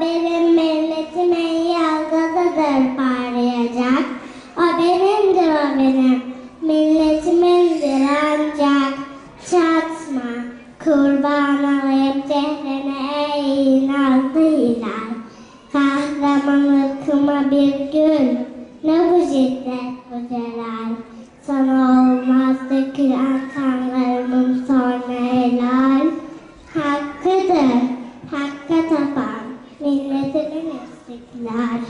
benim milletimin yıldızıdır parlayacak. O benimdir o benim, milletimindir ancak. Çatma, kurban olayım cehrine ey nazlı hilal. Kahramanlıkıma bir gün, ne bu şiddet bu celal. Sana olmaz dökülen kanlarımın sonra helal. Hakkıdır, hakka tapan, milletimin istiklal.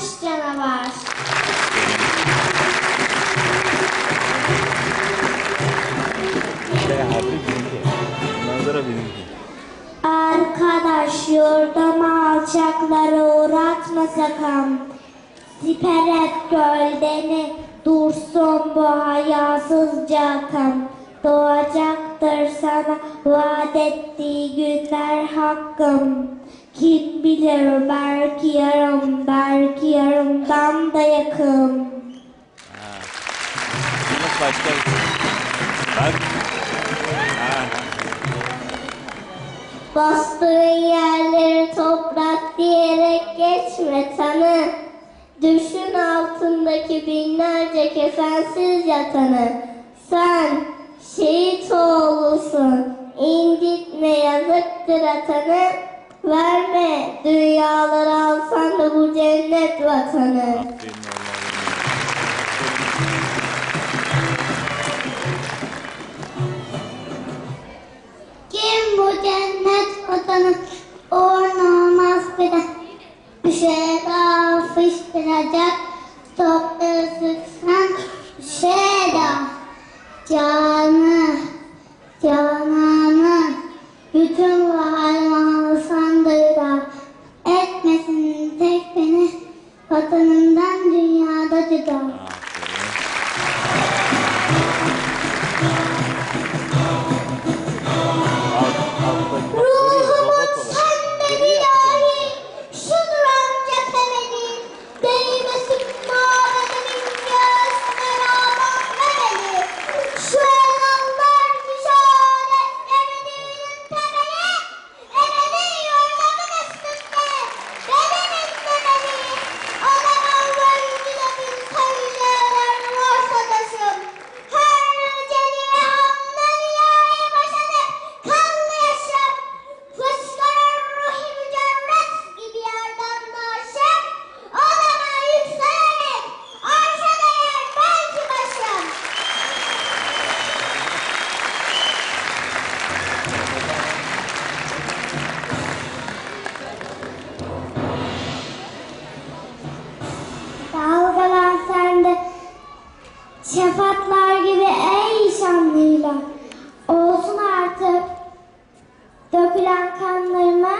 Kalmış canavar. Arkadaş yurdama alçakları uğratma sakın. Siper et gölgeni dursun bu hayasızca akım. Doğacaktır sana vaat ettiği günler hakkım. Kim bilir belki yarım, belki yarımdan da yakın. Ha. Yunus başka bir. Bak. Ha. Bastığın yerleri toprak diyerek geçme tanı. Düşün altındaki binlerce kefensiz yatanı. Sen şehit oğlusun, incitme yazıktır atanı. Verme dünyaları alsan da bu cennet vatanı. Kim bu cennet vatanı? Uğruna olmaz bir de. Bir şey daha fışkıracak. Topları sıksan şey daha Dalgalan sende şefatlar gibi ey şanlıyla. Olsun artık dökülen kanlarıma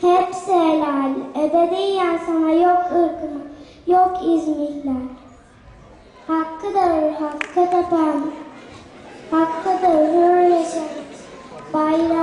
hepsi helal. Ebediyen sana yok ırkıma, yok İzmirler. Hakkıdır hakkı tapan, hakkıdır. 拜了。